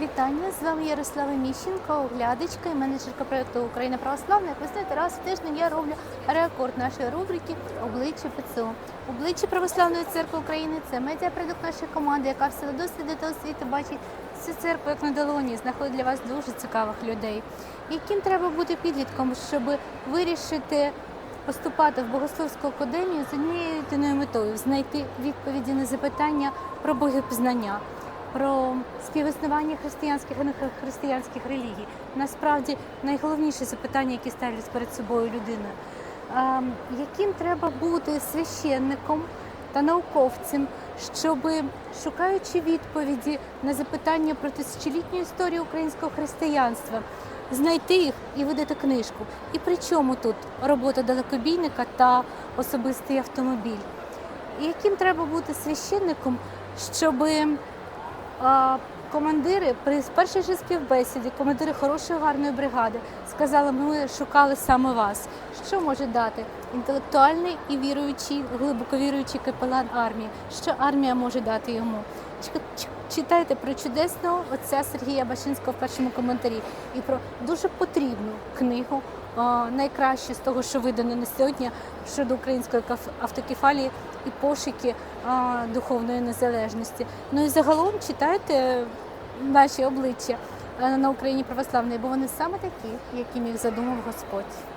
Вітання з вами Ярослава Міщенко, оглядачка і менеджерка проєкту Україна Православна. Як ви знаєте, раз в тиждень я роблю рекорд нашої рубрики Обличчя ПЦУ. Обличчя Православної церкви України це медіапродукт нашої команди, яка в силу досвіду та освіти бачить всю церкву як на долоні, знаходить для вас дуже цікавих людей. Яким треба бути підлітком, щоб вирішити поступати в богословську академію з однією єдиною метою знайти відповіді на запитання про богопізнання про співіснування християнських і нехристиянських релігій. Насправді найголовніше запитання, які ставлять перед собою людина. Яким треба бути священником та науковцем, щоб, шукаючи відповіді на запитання про тисячолітню історію українського християнства, знайти їх і видати книжку. І при чому тут робота далекобійника та особистий автомобіль? І яким треба бути священником, щоби а, командири при першій же співбесіді, командири хорошої гарної бригади сказали, ми шукали саме вас. Що може дати інтелектуальний і віруючий, глибоко віруючий капелан армії? Що армія може дати йому? Читайте про чудесного отця Сергія Башинського в першому коментарі і про дуже потрібну книгу, найкраще з того, що видано на сьогодні щодо української автокефалії і пошуки духовної незалежності. Ну і загалом читайте наші обличчя на Україні православної, бо вони саме такі, яким їх задумав Господь.